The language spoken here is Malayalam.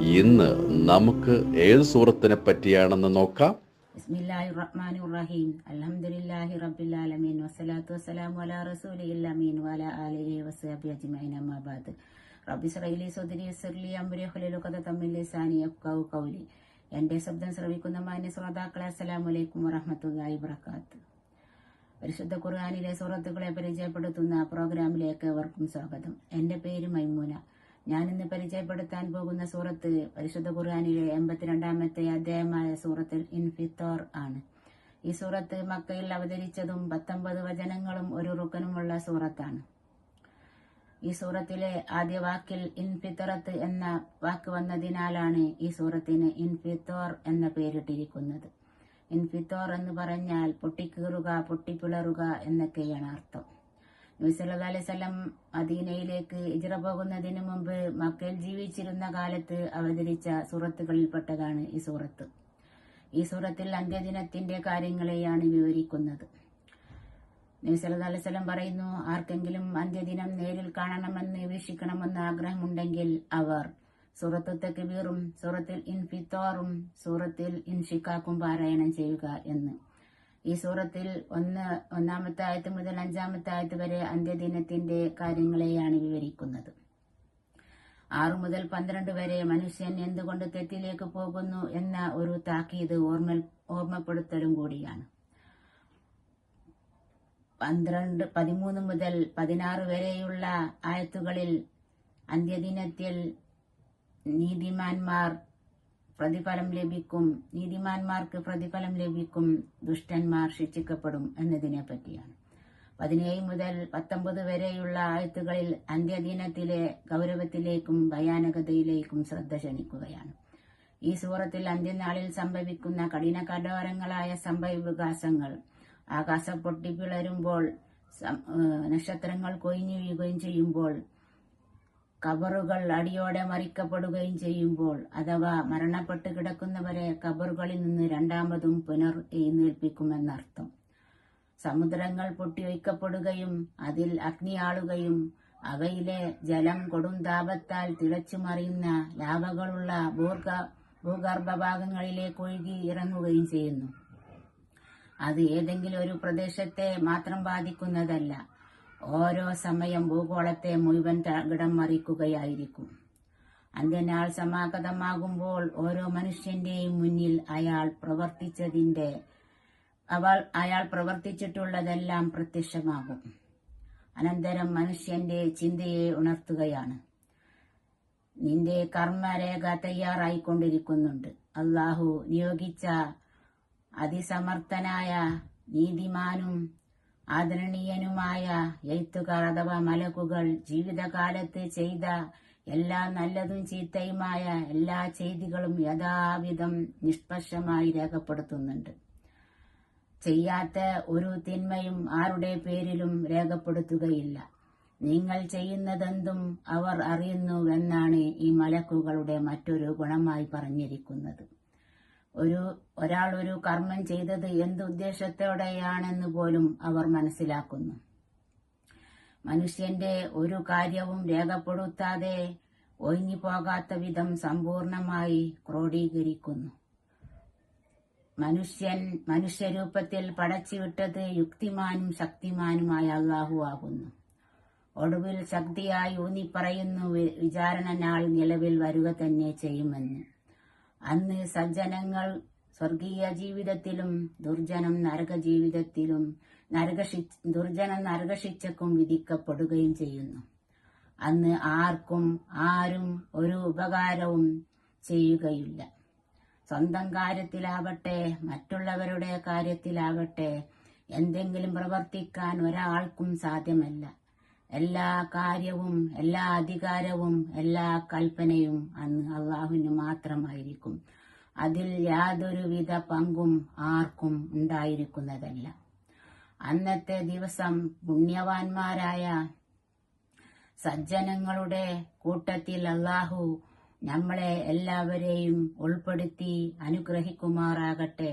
ഇന്ന് നമുക്ക് ഏത് സൂറത്തിനെ പറ്റിയാണെന്ന് നോക്കാം? ബിസ്മില്ലാഹി റഹീം അൽഹംദുലില്ലാഹി റബ്ബിൽ ആലമീൻ വസ്സലാത്തു വസ്സലാമു അലാ അമീൻ ആലിഹി ശബ്ദം ശ്രവിക്കുന്ന മാന്യ ശ്രോതാക്കളെ അസ്സലാമു അലൈക്കും വറഹ്മത്തുള്ളാഹി വബറകാത്ത്. പരിശുദ്ധ ഖുർആനിലെ സുഹൃത്തുക്കളെ പരിചയപ്പെടുത്തുന്ന പ്രോഗ്രാമിലേക്ക് ഏവർക്കും സ്വാഗതം. എന്റെ പേര് മൈമൂന. ഞാൻ ഇന്ന് പരിചയപ്പെടുത്താൻ പോകുന്ന സൂറത്ത് പരിശുദ്ധ ഖുർആാനിലെ എൺപത്തിരണ്ടാമത്തെ അധ്യായമായ സൂറത്തിൽ ഇൻഫിത്തോർ ആണ്. ഈ സൂറത്ത് മക്കയിൽ അവതരിച്ചതും പത്തൊമ്പത് വചനങ്ങളും ഒരു റുക്കനുമുള്ള സൂറത്താണ്. ഈ സൂറത്തിലെ ആദ്യ വാക്കിൽ ഇൻഫിത്തറത്ത് എന്ന വാക്ക് വന്നതിനാലാണ് ഈ സൂറത്തിന് ഇൻഫിത്തോർ എന്ന പേരിട്ടിരിക്കുന്നത്. ഇൻഫിത്തോർ എന്ന് പറഞ്ഞാൽ പൊട്ടിക്കീറുക പൊട്ടിപ്പിളറുക എന്നൊക്കെയാണ് അർത്ഥം. നബിസല്ലാ അലൈവല്ലം അദീനയിലേക്ക് ഇജറ പോകുന്നതിന് മുമ്പ് മക്കയിൽ ജീവിച്ചിരുന്ന കാലത്ത് അവതരിച്ച സൂറത്തുകളിൽപ്പെട്ടതാണ് ഈ സൂറത്ത്. ഈ സൂറത്തിൽ അന്ത്യദിനത്തിന്റെ കാര്യങ്ങളെയാണ് വിവരിക്കുന്നത്. നബി സല്ലല്ലാഹു അലൈഹി പറയുന്നു ആർക്കെങ്കിലും അന്ത്യദിനം നേരിൽ കാണണമെന്ന് വീക്ഷിക്കണമെന്ന് ആഗ്രഹമുണ്ടെങ്കിൽ അവർ സൂറത്ത് തക്ബീറും സൂറത്തിൽ ഇൻഫിത്തോറും സൂറത്തിൽ ഇൻഷിക്കാക്കും പാരായണം ചെയ്യുക എന്ന്. ഈ സൂറത്തിൽ ഒന്ന് ഒന്നാമത്തെ ആയത്ത് മുതൽ അഞ്ചാമത്തെ ആയത്ത് വരെ അന്ത്യദിനത്തിന്റെ കാര്യങ്ങളെയാണ് വിവരിക്കുന്നത്. ആറു മുതൽ പന്ത്രണ്ട് വരെ മനുഷ്യൻ എന്തുകൊണ്ട് തെറ്റിലേക്ക് പോകുന്നു എന്ന ഒരു താക്കീത് ഓർമ്മ ഓർമ്മപ്പെടുത്തലും കൂടിയാണ്. പന്ത്രണ്ട് പതിമൂന്ന് മുതൽ പതിനാറ് വരെയുള്ള ആയത്തുകളിൽ അന്ത്യദിനത്തിൽ നീതിമാന്മാർ പ്രതിഫലം ലഭിക്കും. നീതിമാന്മാർക്ക് പ്രതിഫലം ലഭിക്കും. ദുഷ്ടന്മാർ ശിക്ഷിക്കപ്പെടും എന്നതിനെ പറ്റിയാണ് പതിനേഴ് മുതൽ പത്തൊമ്പത് വരെയുള്ള ആയത്തുകളിൽ അന്ത്യദിനത്തിലെ ഗൗരവത്തിലേക്കും ഭയാനകതയിലേക്കും ശ്രദ്ധ ക്ഷണിക്കുകയാണ്. ഈ സൂറത്തിൽ അന്ത്യനാളിൽ സംഭവിക്കുന്ന കഠിന കഠോരങ്ങളായ സംഭവ വികാസങ്ങൾ ആകാശം പൊട്ടിപ്പിളരുമ്പോൾ നക്ഷത്രങ്ങൾ കൊയിഞ്ഞു വീഴുകയും ചെയ്യുമ്പോൾ കബറുകൾ അടിയോടെ മറിക്കപ്പെടുകയും ചെയ്യുമ്പോൾ അഥവാ മരണപ്പെട്ട് കിടക്കുന്നവരെ കബറുകളിൽ നിന്ന് രണ്ടാമതും പുനർ എഴുന്നേൽപ്പിക്കുമെന്നർത്ഥം. സമുദ്രങ്ങൾ പൊട്ടിവയ്ക്കപ്പെടുകയും അതിൽ അഗ്നിയാളുകയും അവയിലെ ജലം കൊടും താപത്താൽ തിളച്ചു മറിയുന്ന ലാവകളുള്ള ഭൂർഗ ഭൂഗർഭ ഭാഗങ്ങളിലേക്ക് ഒഴുകി ഇറങ്ങുകയും ചെയ്യുന്നു. അത് ഏതെങ്കിലും ഒരു പ്രദേശത്തെ മാത്രം ബാധിക്കുന്നതല്ല. ഓരോ സമയം ഭൂഗോളത്തെ മുഴുവൻ തകിടം മറിക്കുകയായിരിക്കും. അന്ത്യനാൾ സമാഗതമാകുമ്പോൾ ഓരോ മനുഷ്യന്റെയും മുന്നിൽ അയാൾ പ്രവർത്തിച്ചതിന്റെ അവൾ അയാൾ പ്രവർത്തിച്ചിട്ടുള്ളതെല്ലാം പ്രത്യക്ഷമാകും. അനന്തരം മനുഷ്യന്റെ ചിന്തയെ ഉണർത്തുകയാണ്. നിന്റെ കർമ്മരേഖ തയ്യാറായിക്കൊണ്ടിരിക്കുന്നുണ്ട്. അള്ളാഹു നിയോഗിച്ച അതിസമർത്ഥനായ നീതിമാനും ആദരണീയനുമായ എഴുത്തുകാർ അഥവാ മലക്കുകൾ ജീവിതകാലത്ത് ചെയ്ത എല്ലാ നല്ലതും ചീത്തയുമായ എല്ലാ ചെയ്തികളും യഥാവിധം നിഷ്പക്ഷമായി രേഖപ്പെടുത്തുന്നുണ്ട്. ചെയ്യാത്ത ഒരു തിന്മയും ആരുടെ പേരിലും രേഖപ്പെടുത്തുകയില്ല. നിങ്ങൾ ചെയ്യുന്നതെന്തും അവർ അറിയുന്നുവെന്നാണ് ഈ മലക്കുകളുടെ മറ്റൊരു ഗുണമായി പറഞ്ഞിരിക്കുന്നത്. ഒരു ഒരാൾ ഒരു കർമ്മം ചെയ്തത് എന്തുദ്ദേശത്തോടെയാണെന്ന് പോലും അവർ മനസ്സിലാക്കുന്നു. മനുഷ്യന്റെ ഒരു കാര്യവും രേഖപ്പെടുത്താതെ ഒഴിഞ്ഞു പോകാത്ത വിധം സമ്പൂർണമായി ക്രോഡീകരിക്കുന്നു. മനുഷ്യൻ മനുഷ്യരൂപത്തിൽ പടച്ചുവിട്ടത് യുക്തിമാനും ശക്തിമാനുമായ അള്ളാഹു ആകുന്നു. ഒടുവിൽ ശക്തിയായി ഊന്നിപ്പറയുന്നു വിചാരണ നാൾ നിലവിൽ വരിക തന്നെ ചെയ്യുമെന്ന്. അന്ന് സജ്ജനങ്ങൾ സ്വർഗീയ ജീവിതത്തിലും ദുർജനം നരക ജീവിതത്തിലും നരകശി ദുർജനം നരകശിക്ഷക്കും വിധിക്കപ്പെടുകയും ചെയ്യുന്നു. അന്ന് ആർക്കും ആരും ഒരു ഉപകാരവും ചെയ്യുകയില്ല. സ്വന്തം കാര്യത്തിലാവട്ടെ മറ്റുള്ളവരുടെ കാര്യത്തിലാവട്ടെ എന്തെങ്കിലും പ്രവർത്തിക്കാൻ ഒരാൾക്കും സാധ്യമല്ല. എല്ലാ കാര്യവും എല്ലാ അധികാരവും എല്ലാ കൽപ്പനയും അന്ന് അള്ളാഹുവിന് മാത്രമായിരിക്കും. അതിൽ യാതൊരുവിധ പങ്കും ആർക്കും ഉണ്ടായിരിക്കുന്നതല്ല. അന്നത്തെ ദിവസം പുണ്യവാന്മാരായ സജ്ജനങ്ങളുടെ കൂട്ടത്തിൽ അള്ളാഹു നമ്മളെ എല്ലാവരെയും ഉൾപ്പെടുത്തി അനുഗ്രഹിക്കുമാറാകട്ടെ.